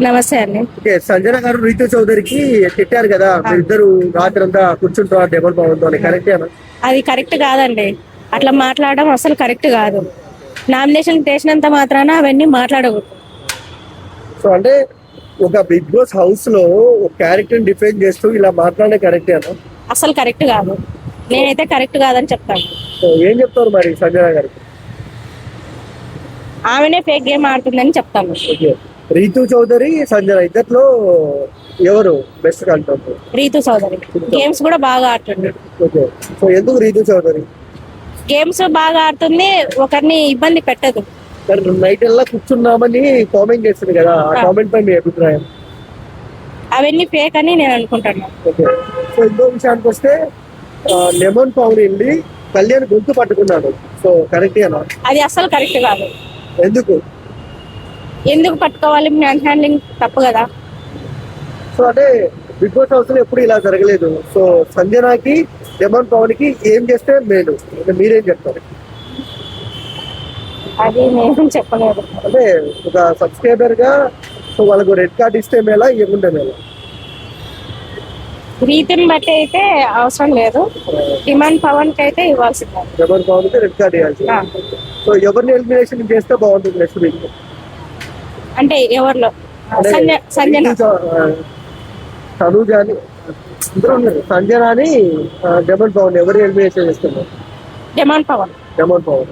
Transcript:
నమస్తే అండి. ఓకే సంజన గారు రీతు చౌదరికి తిట్టారు కదా ఇద్దరు రాత్రి అంతా కూర్చుంటారు డబుల్ బాగుందో అని కరెక్టేనా అది కరెక్ట్ కాదండి. అట్లా మాట్లాడడం అసలు కరెక్ట్ కాదు. నామినేషన్ చేసినంత మాత్రాన అవన్నీ మాట్లాడకూడదు సో అంటే ఒక బిగ్ బాస్ హౌస్లో ఒక క్యారెక్టర్ డిఫైన్ చేస్తూ ఇలా మాట్లాడే కరెక్టేనా అసలు కరెక్ట్ కాదు. నేనైతే కరెక్ట్ కాదని చెప్తాను. సో ఏం చెప్తారు మరి సంజన గారికి ఆమెనే ఫేక్ గేమ్ ఆడుతుందని చెప్తాను. ఓకే. రీతు చౌదరి సంజన ఇద్దట్లో ఎవరు best content Ritu Chowdary. Games కూడా బాగా ఆడుతుంది ఓకే సో ఎందుకు రీతు చౌదరి? గేమ్స్ బాగా ఆడుతుంది ఒకరిని ఇబ్బంది పెట్టదు. నైట్ ఎలా కూర్చున్నామని కామెంట్ చేస్తుంది కదా ఆ కామెంట్ పై మీ అభిప్రాయం? అవన్నీ ఫేక్ అని నేను అనుకుంటున్నాను ఓకే సో ఇంకో విషయానికి వస్తే లెమన్ పవర్ వెళ్ళి కళ్యాణ్ గొంతు పట్టుకున్నాడు. సో కరెక్టేనా అది అసలు కరెక్ట్ కాదు. ఎందుకు? ఎందుకు పట్టుకోవాలి? మ్యాన్ హ్యాండ్లింగ్ తప్పు కదా. సో అంటే బిగ్ బాస్ హౌస్లో ఎప్పుడు ఇలా జరగలేదు. సో సంజనాకి లెమన్ పవన్కి ఏం చేస్తే మేలు? మీరేం చెప్తారు? అది నేను చెప్పలేదు. అంటే ఒక సబ్స్క్రైబర్గా సో వాళ్ళకు రెడ్ కార్డ్ ఇస్తే మేలా ఇవ్వకుంటే మేలా? రీతిని బట్టి అయితే అవసరం లేదు. డిమాండ్ పవన్కి అయితే ఇవ్వాల్సిందే. లెమన్ పవన్కి రెడ్ కార్డ్ ఇవ్వాల్సి ఆ. సో ఎవరిని ఎలిమినేషన్ చేస్తే బాగుంటుంది నెక్స్ట్ వీక్? అంటే ఎవరిలో? సంజ సంజన. తనుజాని అందరూ ఉన్నారు. సంజనాని డెమన్ పవన్ ఎవరు ఎలిమినేషన్ చేస్తున్నారు? డిమాండ్ పవన్. డెమన్ పవన్.